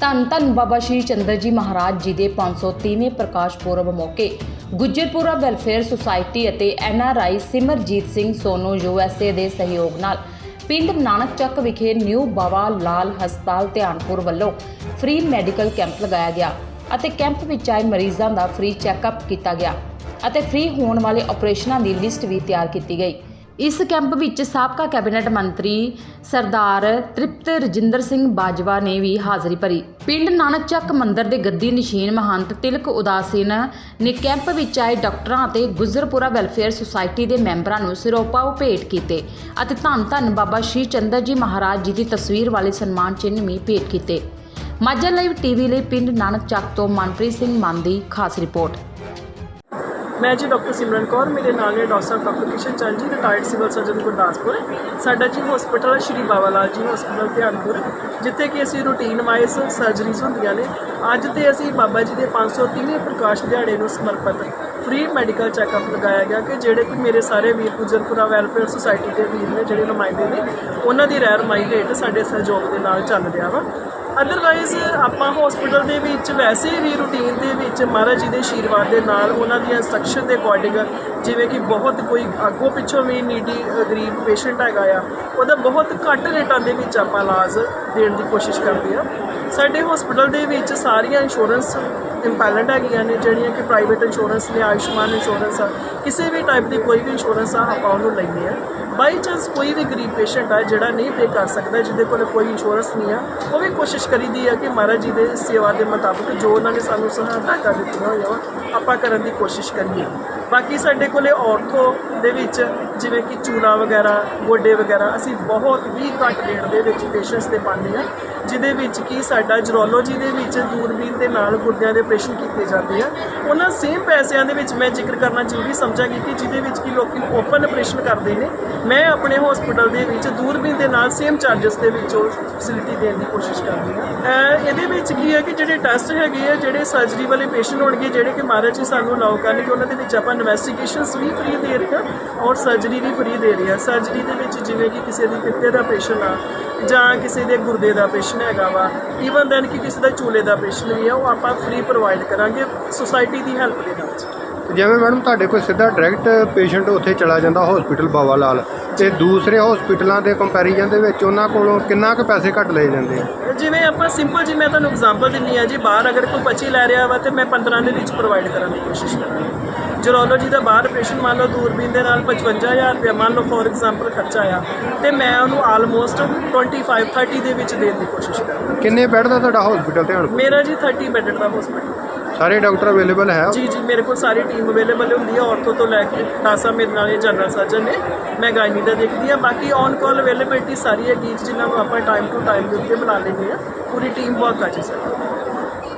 ਧੰਨ ਧੰਨ ਬਾਬਾ ਸ਼੍ਰੀ ਚੰਦਰ ਜੀ ਮਹਾਰਾਜ ਜੀ ਦੇ 530ਵੇਂ ਪ੍ਰਕਾਸ਼ ਪੁਰਬ ਮੌਕੇ ਗੁੱਜਰਪੁਰਾ ਵੈਲਫੇਅਰ ਸੁਸਾਇਟੀ ਅਤੇ ਐਨਆਰਆਈ ਸਿਮਰਜੀਤ ਸਿੰਘ ਸੋਨੂ ਯੂਐਸਏ ਦੇ ਸਹਿਯੋਗ ਨਾਲ ਪਿੰਡ ਨਾਨਕ ਚੱਕ ਵਿਖੇ ਨਿਊ ਬਾਵਾ ਲਾਲ ਹਸਪਤਾਲ ਧਿਆਨਪੁਰ ਵੱਲੋਂ ਫ੍ਰੀ ਮੈਡੀਕਲ ਕੈਂਪ ਲਗਾਇਆ ਗਿਆ ਅਤੇ ਕੈਂਪ ਵਿੱਚ ਆਏ ਮਰੀਜ਼ਾਂ ਦਾ ਫ੍ਰੀ ਚੈੱਕਅਪ ਕੀਤਾ ਗਿਆ ਅਤੇ ਫ੍ਰੀ ਹੋਣ ਵਾਲੇ ਆਪਰੇਸ਼ਨਾਂ ਦੀ ਲਿਸਟ ਵੀ ਤਿਆਰ ਕੀਤੀ ਗਈ। ਇਸ ਕੈਂਪ ਵਿੱਚ ਸਾਬਕਾ ਕੈਬਨਿਟ ਮੰਤਰੀ ਸਰਦਾਰ ਤ੍ਰਿਪਤ ਰਜਿੰਦਰ ਸਿੰਘ ਬਾਜਵਾ ਨੇ ਵੀ ਹਾਜ਼ਰੀ ਭਰੀ। ਪਿੰਡ ਨਾਨਕ ਚੱਕ ਮੰਦਰ ਦੇ ਗੱਦੀ ਨਿਸ਼ੀਨ ਮਹੰਤ ਤਿਲਕ ਉਦਾਸੀਨ ਨੇ ਕੈਂਪ ਵਿੱਚ ਆਏ ਡਾਕਟਰਾਂ ਅਤੇ ਗੁਜਰਪੁਰਾ ਵੈਲਫੇਅਰ ਸੁਸਾਇਟੀ ਦੇ ਮੈਂਬਰਾਂ ਨੂੰ ਸਿਰੋਪਾਓ ਭੇਟ ਕੀਤੇ ਅਤੇ ਧੰਨ ਧੰਨ ਬਾਬਾ ਸ਼੍ਰੀ ਚੰਦਰ ਜੀ ਮਹਾਰਾਜ ਜੀ ਦੀ ਤਸਵੀਰ ਵਾਲੇ ਸਨਮਾਨ ਚਿੰਨ੍ਹ ਵੀ ਭੇਟ ਕੀਤੇ। ਮਾਝਾ ਲਾਈਵ ਟੀਵੀ ਲਈ ਪਿੰਡ ਨਾਨਕ ਚੱਕ ਤੋਂ ਮਨਪ੍ਰੀਤ ਸਿੰਘ ਮਾਨ ਦੀ ਖਾਸ ਰਿਪੋਰਟ। ਮੈਂ ਜੀ ਡਾਕਟਰ ਸਿਮਰਨ ਕੌਰ, ਮੇਰੇ ਨਾਲ ਨੇ ਡਾਕਟਰ ਸਾਹਿਬ doctor Kishan Chand ji retired civil surgeon Gurdaspur. ਸਾਡਾ ਜੀ ਹਸਪੀਟਲ ਹੈ ਸ਼੍ਰੀ ਬਾਬਾ ਲਾਲ ਜੀ ਹਸਪੀਟਲ ਧਿਆਨਪੁਰ, ਜਿੱਥੇ ਕਿ ਅਸੀਂ ਰੂਟੀਨ ਵਾਈਜ਼ ਸਰਜਰੀਜ਼ ਹੁੰਦੀਆਂ ਨੇ। ਅੱਜ ਤੇ ਅਸੀਂ ਬਾਬਾ ਜੀ ਦੇ 530ਵੇਂ ਪ੍ਰਕਾਸ਼ ਦਿਹਾੜੇ ਨੂੰ ਸਮਰਪਿਤ ਫ੍ਰੀ ਮੈਡੀਕਲ ਚੈੱਕਅਪ ਲਗਾਇਆ ਗਿਆ ਕਿ ਜਿਹੜੇ ਕਿ ਮੇਰੇ ਸਾਰੇ ਵੀਰ ਗੁਜਰਪੁਰਾ ਵੈਲਫੇਅਰ ਸੁਸਾਇਟੀ ਦੇ ਵੀਰ ਨੇ, ਜਿਹੜੇ ਨੁਮਾਇੰਦੇ ਨੇ, ਉਹਨਾਂ ਦੀ ਰਹਿਨਮਾਈ ਹੇਠ ਸਾਡੇ ਸਹਿਯੋਗ ਦੇ ਨਾਲ ਚੱਲ ਰਿਹਾ ਵਾ। ਅਦਰਵਾਈਜ਼ ਆਪਾਂ ਹਸਪੀਟਲ ਦੇ ਵਿੱਚ ਵੈਸੇ ਵੀ ਰੂਟੀਨ ਦੇ ਵਿੱਚ ਮਹਾਰਾਜ ਜੀ ਦੇ ਆਸ਼ੀਰਵਾਦ ਦੇ ਨਾਲ ਉਹਨਾਂ ਦੀਆਂ ਇੰਸਟਰਕਸ਼ਨ ਦੇ ਅਕੋਰਡਿੰਗ ਜਿਵੇਂ ਕਿ ਬਹੁਤ ਕੋਈ ਅੱਗੋਂ ਪਿੱਛੋਂ ਵੀ ਨੀਡੀ ਗਰੀਬ ਪੇਸ਼ੈਂਟ ਹੈਗਾ ਆ, ਉਹਦਾ ਬਹੁਤ ਘੱਟ ਰੇਟਾਂ ਦੇ ਵਿੱਚ ਆਪਾਂ ਇਲਾਜ ਦੇਣ ਦੀ ਕੋਸ਼ਿਸ਼ ਕਰਦੇ ਆ। ਸਾਡੇ ਹਸਪੀਟਲ ਦੇ ਵਿੱਚ ਸਾਰੀਆਂ ਇੰਸ਼ੋਰੈਂਸ ਇੰਪੈਲੈਂਟ ਹੈਗੀਆਂ ਨੇ, ਜਿਹੜੀਆਂ ਕਿ ਪ੍ਰਾਈਵੇਟ ਇੰਸ਼ੋਰੈਂਸ ਨੇ, ਆਯੁਸ਼ਮਾਨ ਇੰਸ਼ੋਰੈਂਸ ਆ, ਕਿਸੇ ਵੀ ਟਾਈਪ ਦੀ ਕੋਈ ਵੀ ਇੰਸ਼ੋਰੈਂਸ ਆ, ਆਪਾਂ ਉਹਨੂੰ ਲੈਂਦੇ ਆ। ਬਾਈ ਚਾਂਸ ਕੋਈ ਵੀ ਗਰੀਬ ਪੇਸ਼ੈਂਟ ਆ ਜਿਹੜਾ ਨਹੀਂ ਪੇ ਕਰ ਸਕਦਾ, ਜਿਹਦੇ ਕੋਲ ਕੋਈ ਇੰਸ਼ੋਰੈਂਸ ਨਹੀਂ ਆ, ਉਹ ਵੀ ਕੋਸ਼ਿਸ਼ ਕਰੀਦੀ ਆ ਕਿ ਮਹਾਰਾਜ ਜੀ ਦੇ ਸੇਵਾ ਦੇ ਮੁਤਾਬਕ ਜੋ ਉਹਨਾਂ ਨੇ ਸਾਨੂੰ ਸਹਾਇਤਾ ਕਰ ਦਿੱਤੀਆਂ ਹੋਈਆਂ ਵਾ, ਆਪਾਂ ਕਰਨ ਦੀ ਕੋਸ਼ਿਸ਼ ਕਰੀਏ। ਬਾਕੀ ਸਾਡੇ ਕੋਲੇ ਆਰਥੋ ਦੇ ਵਿੱਚ ਜਿਵੇਂ ਕਿ ਚੂਨਾ ਵਗੈਰਾ, ਗੋਡੇ ਵਗੈਰਾ, ਅਸੀਂ ਬਹੁਤ ਹੀ ਘੱਟ ਰੇਟ ਦੇ ਵਿੱਚ ਪੇਸ਼ੈਂਟਸ ਦੇ ਪਾਉਂਦੇ ਆ ਜਿਹਦੇ ਵਿੱਚ ਕੀ ਸਾਡਾ ਜਰੋਲੋਜੀ ਦੇ ਵਿੱਚ ਦੂਰਬੀਨ ਦੇ ਨਾਲ ਗੁਰਦਿਆਂ ਦੇ ਆਪਰੇਸ਼ਨ ਕੀਤੇ ਜਾਂਦੇ ਆ। ਉਹਨਾਂ ਸੇਮ ਪੈਸਿਆਂ ਦੇ ਵਿੱਚ ਮੈਂ ਜ਼ਿਕਰ ਕਰਨਾ ਜ਼ਰੂਰੀ ਸਮਝਾਂਗੀ ਕਿ ਜਿਹਦੇ ਵਿੱਚ ਕੀ ਲੋਕੀ ਓਪਨ ਆਪਰੇਸ਼ਨ ਕਰਦੇ ਨੇ। ਮੈਂ ਆਪਣੇ ਹਸਪੀਟਲ ਦੇ ਵਿੱਚ ਦੂਰਬੀਨ ਦੇ ਨਾਲ ਸੇਮ ਚਾਰजेस ਦੇ ਵਿੱਚ ਉਹ ਫੈਸਿਲਿਟੀ ਦੇਣ ਦੀ ਕੋਸ਼ਿਸ਼ ਕਰਦੀ ਹਾਂ। ਇਹਦੇ ਵਿੱਚ ਕੀ ਹੈ ਕਿ ਜਿਹੜੇ ਟੈਸਟ ਹੈਗੇ ਆ, ਜਿਹੜੇ ਸਰਜਰੀ ਵਾਲੇ ਪੇਸ਼ੈਂਟ ਹੋਣਗੇ, ਜਿਹੜੇ ਕਿ ਮਹਾਰਾਜ ਜੀ ਸਾਨੂੰ ਅਲਾਉ ਕਰਨਗੇ ਉਹਨਾਂ ਦੇ ਵਿੱਚ ਆਪਾਂ ਇਨਵੈਸਟੀਗੇਸ਼ਨਸ ਵੀ ਫ੍ਰੀ ਦੇ ਰਹੇ ਹਾਂ ਔਰ ਸਰਜਰੀ ਵੀ ਫ੍ਰੀ ਦੇ ਰਹੇ ਹਾਂ। ਸਰਜਰੀ ਦੇ ਵਿੱਚ ਜਿਵੇਂ ਕਿ ਕਿਸੇ ਦੀ ਪਿੱਤੇ ਦਾ ਆਪਰੇਸ਼ਨ ਆ ਜਾਂ ਕਿਸੇ ਦੇ ਗੁਰਦੇ ਦਾ ਆਪਰੇਸ਼ਨ ਹੈਗਾ ਵਾ ਈਵਨ ਦੈਨ ਕਿ ਕਿਸੇ ਦਾ ਚੂਲੇ ਦਾ ਆਪਰੇਸ਼ਨ ਵੀ ਆ ਉਹ ਆਪਾਂ ਫ੍ਰੀ ਪ੍ਰੋਵਾਈਡ ਕਰਾਂਗੇ ਸੁਸਾਇਟੀ ਦੀ ਹੈਲਪ ਦੇ ਨਾਲ। ਜਿਵੇਂ ਮੈਡਮ ਤੁਹਾਡੇ ਕੋਲ ਸਿੱਧਾ ਡਾਇਰੈਕਟ ਪੇਸ਼ੈਂਟ ਉੱਥੇ ਚਲਾ ਜਾਂਦਾ ਹਸਪੀਟਲ ਬਾਬਾ ਲਾਲ ਤੇ ਦੂਸਰੇ ਹਸਪੀਟਲਾਂ ਦੇ ਕੰਪੈਰੀਜ਼ਨ ਦੇ ਵਿੱਚ ਉਹਨਾਂ ਕੋਲੋਂ ਕਿੰਨਾ ਕੁ ਪੈਸੇ ਘੱਟ ਲਏ ਜਾਂਦੇ ਆ? ਜਿਵੇਂ ਆਪਾਂ ਸਿੰਪਲ ਜੀ ਮੈਂ ਤੁਹਾਨੂੰ ਐਗਜ਼ਾਮਪਲ ਦਿੰਨੀ ਆ ਜੀ ਬਾਹਰ ਅਗਰ ਕੋਈ 25 ਲੈ ਰਿਹਾ ਵਾ ਤੇ ਮੈਂ 15 ਦੇ ਵਿੱਚ ਪ੍ਰੋਵਾਈਡ ਕਰਨ ਦੀ ਕੋਸ਼ਿਸ਼ ਕਰਾਂਗਾ ਜਰੋਲੋਜੀ ਦਾ ਬਾਹਰ ਆਪਰੇਸ਼ਨ ਮੰਨ ਲਓ ਦੂਰਬੀਨ ਦੇ ਨਾਲ 55000 ਰੁਪਏ ਮੰਨ ਲਓ ਫੋਰ ਐਗਜ਼ਾਮਪਲ ਖਰਚਾ ਆ ਤੇ ਮੈਂ ਉਹਨੂੰ ਆਲਮੋਸਟ 25 30 ਦੇ ਵਿੱਚ ਦੇਣ ਦੀ ਕੋਸ਼ਿਸ਼ ਕਰਾਂਗਾ ਕਿੰਨੇ ਬੈੱਡ ਦਾ ਤੁਹਾਡਾ ਹਸਪੀਟਲ ਧਿਆਨ ਮੇਰਾ ਜੀ 30 ਬੈੱਡ ਦਾ ਹਸਪੀਟਲ ਸਾਰੇ ਡਾਕਟਰ ਅਵੇਲੇਬਲ ਹੈ ਜੀ ਜੀ ਮੇਰੇ ਕੋਲ ਸਾਰੀ ਟੀਮ ਅਵੇਲੇਬਲ ਹੁੰਦੀ ਹੈ ਔਰਥੋ ਤੋਂ ਲੈ ਕੇ ਖਾਸਾ ਮੇਰੇ ਨਾਲ ਇਹ ਜਨਰਲ ਸਰਜਨ ਨੇ ਮੈਂ ਗਾਇਨੀ ਦਾ ਦੇਖਦੀ ਹਾਂ ਬਾਕੀ ਔਨ ਕਾਲ ਅਵੇਲੇਬਿਲਟੀ ਸਾਰੀ ਹੈ ਗੀਤ ਜਿਨ੍ਹਾਂ ਨੂੰ ਆਪਾਂ ਟਾਈਮ ਟੂ ਟਾਈਮ ਦੇ ਉੱਤੇ ਬੁਲਾ ਲੈਂਦੇ ਆ ਪੂਰੀ ਟੀਮ ਵਰਕ ਆ ਜੀ ਸਰ